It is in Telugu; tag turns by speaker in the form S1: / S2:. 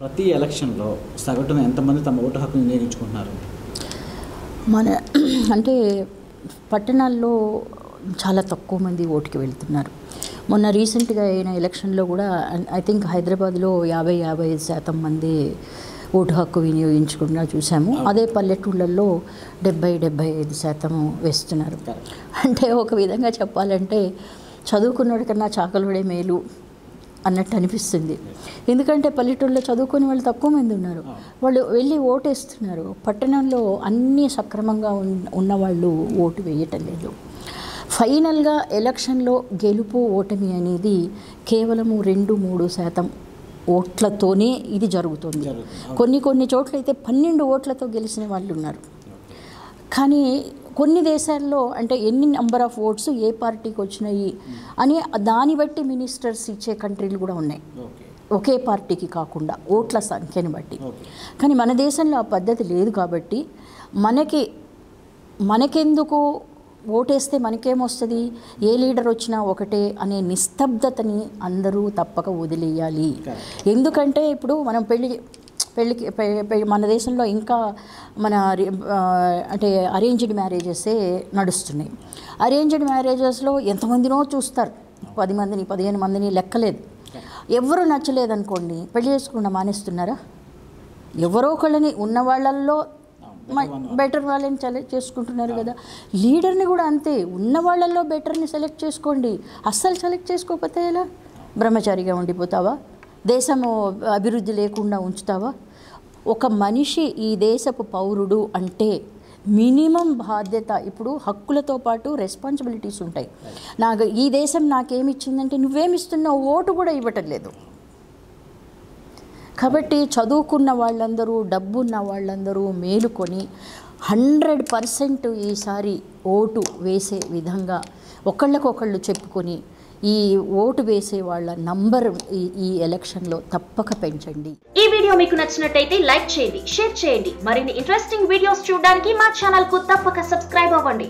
S1: ప్రతి ఎలక్షన్లో సగటున ఎంతమంది తమ ఓటు హక్కును వినియోగించుకుంటున్నారు
S2: మన అంటే పట్టణాల్లో చాలా తక్కువ మంది ఓటుకి వెళ్తున్నారు. మొన్న రీసెంట్గా అయిన ఎలక్షన్లో కూడా ఐ థింక్ హైదరాబాద్లో యాభై యాభై ఐదు శాతం మంది ఓటు హక్కు వినియోగించకుండా చూసాము. అదే పల్లెటూళ్ళల్లో డెబ్బై డెబ్బై ఐదు శాతం వేస్తున్నారు. అంటే ఒక విధంగా చెప్పాలంటే చదువుకున్నోడి కన్నా చాకలుడే మేలు. అన్నట్టు అనిపిస్తుంది. ఎందుకంటే పల్లెటూళ్ళలో చదువుకునే వాళ్ళు తక్కువ మంది ఉన్నారు. వాళ్ళు వెళ్ళి ఓటేస్తున్నారు. పట్టణంలో అన్నీ సక్రమంగా ఉన్- ఉన్నవాళ్ళు ఓటు వేయటం లేదు. ఫైనల్గా ఎలక్షన్లో గెలుపు ఓటమి అనేది కేవలము రెండు మూడు శాతం ఓట్లతోనే ఇది జరుగుతుంది.
S1: జరుగుతుంది.
S2: కొన్ని కొన్ని చోట్ల అయితే పన్నెండు ఓట్లతో గెలిచిన వాళ్ళు ఉన్నారు. కానీ కొన్ని దేశాల్లో అంటే ఎన్ని నంబర్ ఆఫ్ ఓట్స్ ఏ పార్టీకి వచ్చినాయి అని దాన్ని బట్టి మినిస్టర్స్ ఇచ్చే కంట్రీలు కూడా ఉన్నాయి. ఒకే పార్టీకి కాకుండా ఓట్ల సంఖ్యని బట్టి. కానీ మన దేశంలో ఆ పద్ధతి లేదు కాబట్టి మనకి మనకెందుకు ఓటేస్తే మనకేమొస్తుంది? ఏ లీడర్ వచ్చినా ఒకటే అనే నిస్తబ్దతని అందరూ తప్పక వదిలేయాలి. ఎందుకంటే ఇప్పుడు మనం పెళ్ళి పెళ్ళికి పె- పె- మన దేశంలో ఇంకా మన అంటే అరేంజ్డ్ మ్యారేజెసే నడుస్తున్నాయి. అరేంజ్డ్ మ్యారేజెస్లో ఎంతమందినో చూస్తారు. పది మందిని పదిహేను మందిని లెక్కలేదు. ఎవరు నచ్చలేదనుకోండి పెళ్ళి చేసుకుండా మానేస్తున్నారా? ఎవరో ఒకళ్ళని ఉన్న వాళ్ళల్లో బెటర్ వాళ్ళని సెలెక్ట్ చేసుకుంటున్నారు కదా. లీడర్ని కూడా అంతే. ఉన్న వాళ్ళల్లో బెటర్ని సెలెక్ట్ చేసుకోండి. అస్సలు సెలెక్ట్ చేసుకోకపోతే ఎలా? బ్రహ్మచారిగా ఉండిపోతావా? దేశము అభివృద్ధి లేకుండా ఉంచుతావా? ఒక మనిషి ఈ దేశపు పౌరుడు అంటే మినిమం బాధ్యత. ఇప్పుడు హక్కులతో పాటు రెస్పాన్సిబిలిటీస్ ఉంటాయి. నాకు ఈ దేశం నాకేమిచ్చిందంటే నువ్వేమిస్తున్నావు ఓటు కూడా ఇవ్వటం లేదు. కాబట్టి చదువుకున్న వాళ్ళందరూ డబ్బున్న వాళ్ళందరూ మేలుకొని హండ్రెడ్ పర్సెంట్ ఈసారి ఓటు వేసే విధంగా ఒకళ్ళకొకళ్ళు చెప్పుకొని ఈ ఓటు వేసే వాళ్ళ నంబర్ ఈ ఈ ఎలక్షన్లో తప్పక పెంచండి.
S3: ఈ వీడియో మీకు నచ్చినట్టయితే లైక్ చేయండి షేర్ చేయండి. మరిన్ని ఇంట్రెస్టింగ్ వీడియోస్ చూడడానికి మా ఛానల్కు తప్పక సబ్స్క్రైబ్ అవ్వండి.